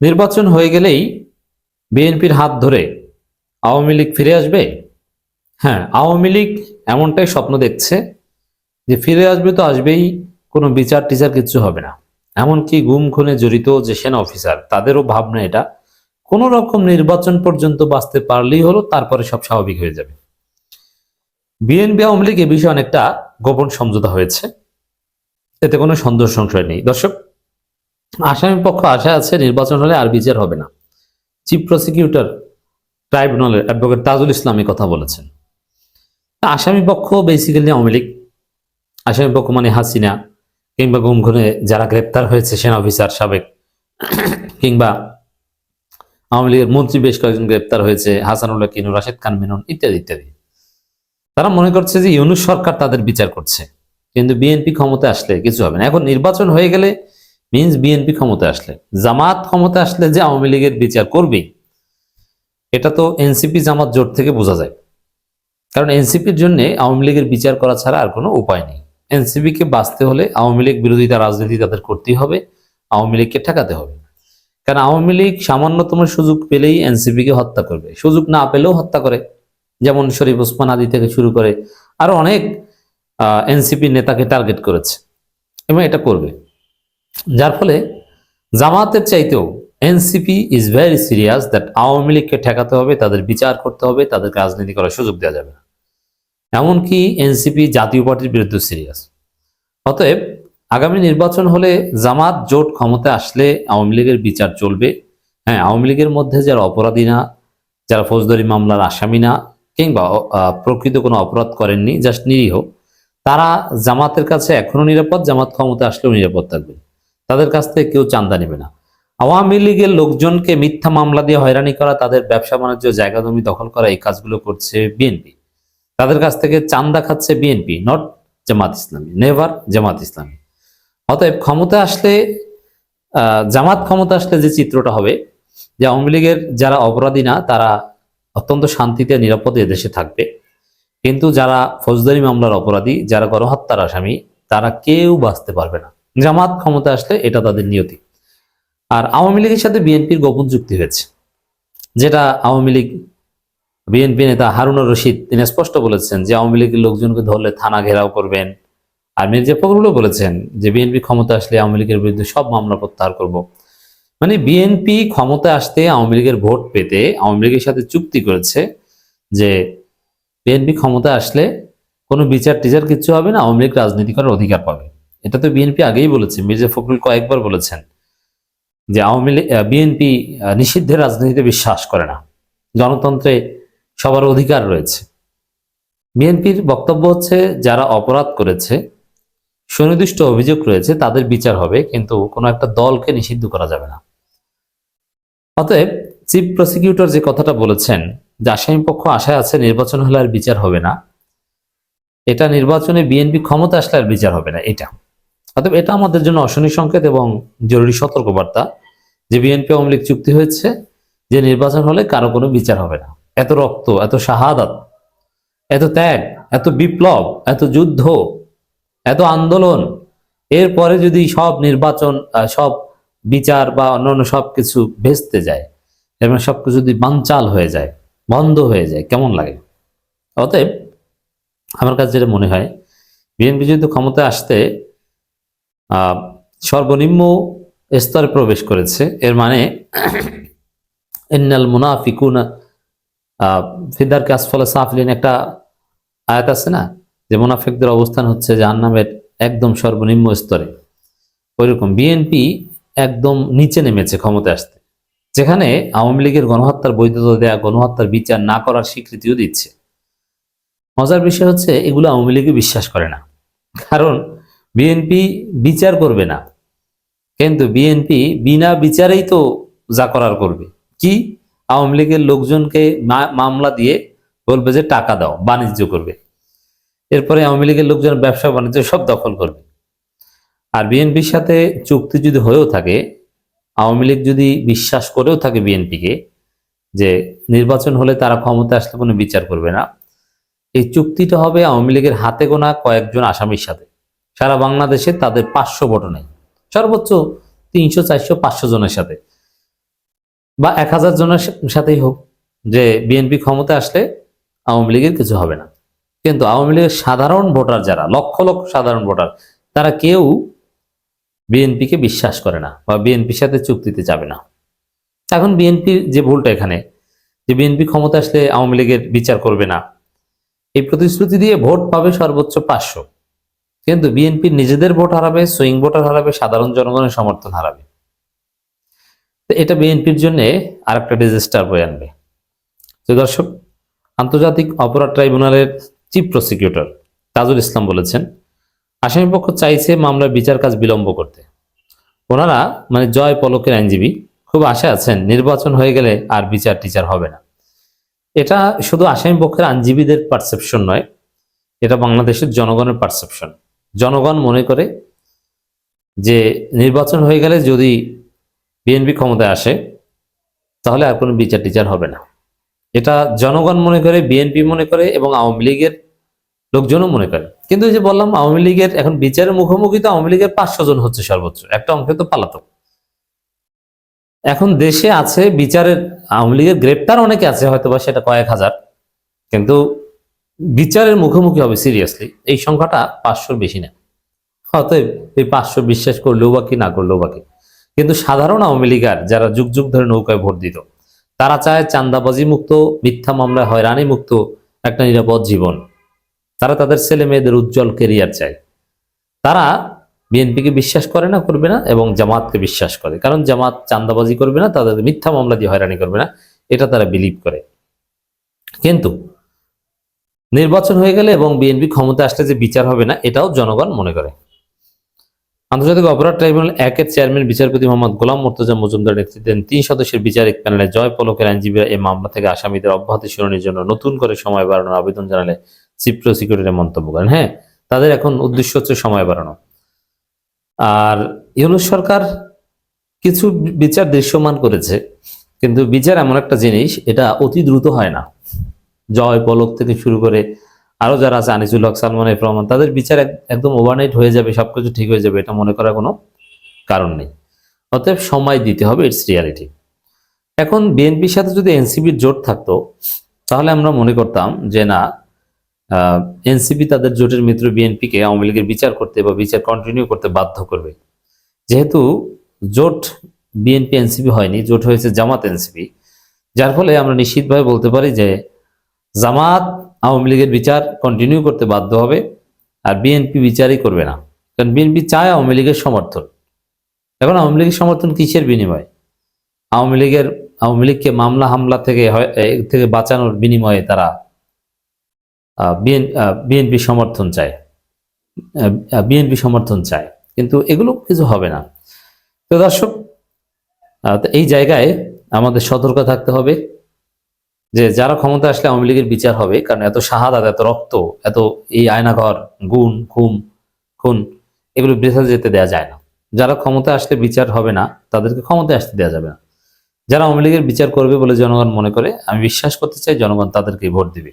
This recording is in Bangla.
নির্বাচন হয়ে গেলেই বিএনপির হাত ধরে আওয়ামী লীগ ফিরে আসবে? হ্যাঁ আওয়ামী লীগ এমনটাই স্বপ্ন দেখছে যে ফিরে আসবে তো আসবেই, কোনো বিচার টিচার কিছু হবে না। এমনকি গুম খুনে জড়িত যে সেনা অফিসার, তাদেরও ভাবনা এটা, কোনো রকম নির্বাচন পর্যন্ত বাঁচতে পারলেই হলো তারপরে সব স্বাভাবিক হয়ে যাবে। বিএনপি, আওয়ামী লীগ এ বিষয়ে অনেকটা গোপন সমঝোতা হয়েছে। এতে কোনো সন্দেহ, সংশয় নেই। দর্শক আসামি পক্ষ আশা আছে নির্বাচন হলে আর বিচার হবে না। চিফ প্রসিকিউটর ট্রাইব্যুনালের অ্যাডভোকেট তাজুল ইসলামী কথা বলেছেন। আসামি পক্ষ বেসিক্যালি আওয়ামী লীগ আসামি পক্ষ মানে হাসিনা কিংবা গুম খুনে যারা গ্রেপ্তার হয়েছে সেনা অফিসার, সাবেক কিংবা আওয়ামী লীগের মন্ত্রী বেশ কয়েকজন গ্রেপ্তার হয়েছে, হাসানুল্লাহ কিনু রাশেদ খান, মেনন ইত্যাদি ইত্যাদি। তারা মনে করছে যে ইউনুস সরকার তাদের বিচার করছে, কিন্তু বিএনপি ক্ষমতায় আসলে কিছু হবে না। এখন নির্বাচন হয়ে গেলে মিন্স বিএনপি ক্ষমতা আসলে। জামাত ক্ষমতা আসলে যে আওয়ামী লীগের বিচার করবেই এটা তো এনসিপি জামাত জোট থেকে বোঝা যায়। কারণ এনসিপির জন্য আওয়ামী লীগের বিচার করা ছাড়া আর কোনো উপায় নেই। এনসিপিকে বাঁচতে হলে আওয়ামী লীগ বিরোধিতা রাজনীতি তাদের করতেই হবে, আওয়ামী লীগকে ঠেকাতে হবে। কারণ আওয়ামী লীগ সামান্যতম সুযোগ পেলেই এনসিপিকে হত্যা করবে। সুযোগ না পেলেও হত্যা করে। যেমন শরীফ ওসমান আদি থেকে শুরু করে আরও অনেক এনসিপি নেতাকে টার্গেট করেছে। এবং এটা করবে। যার ফলে জামাতের চাইতেও NCP is very serious that Awami লীগকে ঠেকাতে হবে, তাদের বিচার করতে হবে, তাদেরকে রাজনীতি করার সুযোগ দেওয়া যাবে না। এমনকি এনসিপি জাতীয় পার্টির বিরুদ্ধে সিরিয়াস অতএব আগামী নির্বাচন হলে জামাত জোট ক্ষমতা আসলে আওয়ামী লীগের বিচার চলবে। হ্যাঁ আওয়ামী লীগের মধ্যে যারা অপরাধী না, যারা ফৌজদারি মামলার আসামি না, কিংবা প্রকৃত কোনো অপরাধ করেননি জাস্ট নিরীহ, তারা জামাতের কাছে এখনও নিরাপদ, জামাত ক্ষমতা আসলেও নিরাপদ থাকবে। তাদের কাছ থেকে কেউ চান্দা নেবে না। আওয়ামী লীগের লোকজনকে মিথ্যা মামলা দিয়ে হয়রানি করা, তাদের ব্যবসা বাণিজ্য, জায়গা জমি দখল করা, এই কাজগুলো করছে বিএনপি। তাদের কাছ থেকে চান্দা খাচ্ছে BNP not Jamaat Islami never Jamaat Islami. অতএব ক্ষমতা আসলে জামাত ক্ষমতা আসলে যে চিত্রটা হবে, যে আওয়ামী লীগের যারা অপরাধী না, তারা অত্যন্ত শান্তিতে, নিরাপদে দেশে থাকবে। কিন্তু যারা ফৌজদারি মামলার অপরাধী, যারা গণহত্যার আসামি, তারা কেউ বাঁচতে পারবে না। জামাত ক্ষমতা আসলে এটা তাদের নিয়তি। আর আওয়ামী লীগের সাথে বিএনপির গোপন চুক্তি হয়েছে, যেটা আওয়ামী লীগ, বিএনপি নেতা হারুনুর রশিদ, তিনি স্পষ্ট বলেছেন যে আওয়ামী লীগের লোকজনকে ধরলে থানা ঘেরাও করবেন। আর মির্জা ফখরুলও বলেছেন যে বিএনপি ক্ষমতা আসলে আওয়ামী লীগের বিরুদ্ধে সব মামলা প্রত্যাহার করব। মানে বিএনপি ক্ষমতা আসতে আওয়ামী লীগের ভোট পেতে আওয়ামী লীগের সাথে চুক্তি করেছে যে বিএনপি ক্ষমতা আসলে কোনো বিচার টিচার কিচ্ছু হবে না, আওয়ামী লীগ রাজনীতি করার অধিকার পাবে। এটা তো বিএনপি আগেই বলেছে, মির্জা ফখরুল কয়েকবার বলেছেন যে আওয়ামী লীগ বিএনপি নিষিদ্ধের রাজনীতিতে বিশ্বাস করে না। গণতন্ত্রে সবার অধিকার রয়েছে। বিএনপির বক্তব্য হচ্ছে, যারা অপরাধ করেছে, সুনির্দিষ্ট অভিযোগ রয়েছে, তাদের বিচার হবে, কিন্তু কোনো একটা দলকে নিষিদ্ধ করা যাবে না। অতএব চিফ প্রসিকিউটর যে কথাটা বলেছেন, যে আসামি পক্ষ আশায় আছে নির্বাচন হলে আর বিচার হবে না, এটা নির্বাচনে বিএনপি ক্ষমতা আসলে আর বিচার হবে না, এটা। অতএব এটা আমাদের জন্য অশনি সংকেত এবং জরুরি সতর্কবার্তা যে বিএনপি আওয়ামী লীগ চুক্তি হয়েছে যে নির্বাচন হলে কারও কোনো বিচার হবে না। এত রক্ত, এত শাহাদাত, এত ত্যাগ, এত বিপ্লব, এত যুদ্ধ, এত আন্দোলন, এরপরে যদি সব নির্বাচন সব বিচার বা অন্যান্য সব কিছু ভেস্তে যায়, এবং সব কিছু যদি বানচাল হয়ে যায়, বন্ধ হয়ে যায়, কেমন লাগে? অতএব আমার কাছে যেটা মনে হয়, বিএনপি যদি ক্ষমতায় আসতে সর্বনিম্ন স্তরে প্রবেশ করেছে। এর মানে ইন্নাল মুনাফিকুনা ফিদার কাসফলে সাফলিন একটা আয়াত আছে না? যে মুনাফিকদের অবস্থান হচ্ছে জাহান্নামের একদম সর্বনিম্ন স্তরে। ওইরকম বিএনপি একদম নিচে নেমেছে ক্ষমতায় আসতে। যেখানে আওয়ামী লীগের গণহত্যার বৈধতা দেয়া, গণহত্যার বিচার না করার স্বীকৃতিও দিচ্ছে। মজার বিষয় হচ্ছে, এগুলো আওয়ামী লীগে বিশ্বাস করে না। কারণ বিএনপি বিচার করবে না। কিন্তু বিএনপি বিনা বিচারেই তো যা করার করবে। কি? আওয়ামী লীগের লোকজনকে মামলা দিয়ে বলবে যে টাকা দাও, বাণিজ্য করবে। এরপরে আওয়ামী লীগের লোকজন, ব্যবসা, বাণিজ্য সব দখল করবে। আর বিএনপির সাথে চুক্তি যদি হয়েও থাকে, আওয়ামী লীগ যদি বিশ্বাস করেও থাকে বিএনপিকে যে নির্বাচন হলে তারা ক্ষমতা আসলে কোনো বিচার করবে না, এই চুক্তিটা হবে আওয়ামী লীগের হাতে গোনা কয়েকজন আসামির সাথে। সারা বাংলাদেশে তাদের পাঁচশো ভোট নেই। সর্বোচ্চ তিনশো, চারশো, পাঁচশো জনের সাথে। বা এক হাজার জনের সাথেই হোক যে বিএনপি ক্ষমতা আসলে আওয়ামী লীগের কিছু হবে না। কিন্তু আওয়ামী লীগের সাধারণ ভোটার যারা, লক্ষ লক্ষ সাধারণ ভোটার, তারা কেউ বিএনপিকে বিশ্বাস করে না বা বিএনপির সাথে চুক্তিতে যাবে না। এখন বিএনপির যে ভুলটা এখানে, যে বিএনপি ক্ষমতা আসলে আওয়ামী লীগের বিচার করবে না, এই প্রতিশ্রুতি দিয়ে ভোট পাবে সর্বোচ্চ পাঁচশো। কিন্তু বিএনপি নিজেদের ভোট হারাবে সুইং ভোটার হারাবে, সাধারণ জনগণের সমর্থন হারাবে। এটা বিএনপির জন্য আরেকটা ডিজাস্টার বয়ে আনবে। তো দর্শক, আন্তর্জাতিক অপরাধ ট্রাইব্যুনালের চিফ প্রসিকিউটর তাজুল ইসলাম বলেছেন, আসামিপক্ষ চাইছে মামলার বিচার কাজ বিলম্ব করতে। ওনারা মানে জয় পলকের আইনজীবী, খুব আশা আছেন নির্বাচন হয়ে গেলে আর বিচার টিচার হবে না। এটা শুধু আসামি পক্ষের আইনজীবীদের পারসেপশন নয়, এটা বাংলাদেশের জনগণের পারসেপশন জনগণ মনে করে যে নির্বাচন হয়ে গেলে যদি বিএনপি ক্ষমতায় আসে, তাহলে আর কোনো বিচার টিচার হবে না। এটা জনগণ মনে করে, বিএনপি মনে করে এবং আওয়ামী লীগের লোকজনও মনে করে। কিন্তু যে বললাম, আওয়ামী লীগের এখন বিচারের মুখোমুখি তো আওয়ামী লীগের পাঁচশো জন হচ্ছে সর্বোচ্চ, একটা অংশে তো পালাতক। এখন দেশে আছে বিচারের, আওয়ামী লীগের গ্রেপ্তার অনেকে আছে হয়তো বা সেটা কয়েক হাজার। কিন্তু বিচারের মুখোমুখি হবে সিরিয়াসলি এই সংখ্যাটা পাঁচশোর বেশি না। অতএব এই পাঁচশো বিশ্বাস করলেও বা কি, না করলেও বা কি। কিন্তু সাধারণ আওয়ামী লীগার যারা যুগ যুগ ধরে নৌকায় ভোট দিত, তারা চায় চান্দাবাজি মুক্ত, মিথ্যা মামলায় হয়রানি মুক্ত একটা নিরাপদ জীবন। তারা তাদের ছেলে মেয়েদের উজ্জ্বল কেরিয়ার চায়। তারা বিএনপিকে বিশ্বাস করে না, করবে না এবং জামাতকে বিশ্বাস করে। কারণ জামাত চান্দাবাজি করবে না, তাদের মিথ্যা মামলা দিয়ে হয়রানি করবে না, এটা তারা বিলিভ করে। কিন্তু নির্বাচন হয়ে গেলে এবং বিএনপি ক্ষমতা আসলে যে বিচার হবে না, এটাও জনগণ মনে করে। আন্তর্জাতিক অপরাধ ট্রাইব্যুনাল একের চেয়ারম্যান, বিচারপতি মোহাম্মদ গোলাম মোর্তজা মজুমদার নেতৃত্বাধীন তিন সদস্যের বিচারিক প্যানেলে জয় পলকের আইনজীবীরা এই মামলা থেকে আসামিদের অব্যাহতি শুনানির জন্য নতুন করে সময় বাড়ানোর আবেদন জানালে চিফ প্রসিকিউটরের মন্তব্য করেন। হ্যাঁ তাদের এখন উদ্দেশ্য হচ্ছে সময় বাড়ানো। আর ইউনুস সরকার কিছু বিচার দৃশ্যমান করেছে, কিন্তু বিচার এমন একটা জিনিস, এটা অতি দ্রুত হয় না। জয় পলক থেকে শুরু করে আরও যারা আছে, আনিসুল হক, সালমান এফ রহমান, তাদের বিচার একদম ওভারনাইট হয়ে যাবে, সবকিছু ঠিক হয়ে যাবে, এটা মনে করার কোনো কারণ নেই। অতএব সময় দিতে হবে ইটস রিয়ালিটি এখন বিএনপির সাথে যদি এনসিবির জোট থাকতো, তাহলে আমরা মনে করতাম যে না এনসিপি তাদের জোটের মিত্র বিএনপিকে আওয়ামী লীগের বিচার করতে বা বিচার কন্টিনিউ করতে বাধ্য করবে। যেহেতু জোট বিএনপি, এনসিপি হয়নি, জোট হয়েছে জামাত, এনসিপি। যার ফলে আমরা নিশ্চিতভাবে বলতে পারি যে জামাত আওয়ামী লীগের বিচার কন্টিনিউ করতে বাধ্য হবে আর বিএনপি বিচারই করবে না। কারণ বিএনপি চায় আওয়ামী লীগের সমর্থন। এখন আওয়ামী লীগের সমর্থন কিসের বিনিময়ে? আওয়ামী লীগের, আওয়ামী লীগকে মামলা হামলা থেকে থেকে বাঁচানোর বিনিময়ে তারা বিএনপি সমর্থন চায়। বিএনপি সমর্থন চায়। কিন্তু এগুলো কিছু হবে না। তো দর্শক এই জায়গায় আমাদের সতর্ক থাকতে হবে। যে যারা ক্ষমতা আসলে আওয়ামী লীগের বিচার হবে, কারণ এত শাহাদাত, এত রক্ত, এত এই আয়নাঘর, গুণ খুম খুন, এগুলো বৃথা যেতে দেওয়া যায় না। যারা ক্ষমতা আসলে বিচার হবে না, তাদেরকে ক্ষমতা আসতে দেওয়া যাবে না। যারা আওয়ামী লীগের বিচার করবে বলে জনগণ মনে করে, আমি বিশ্বাস করতে চাই জনগণ তাদেরকে ভোট দিবে।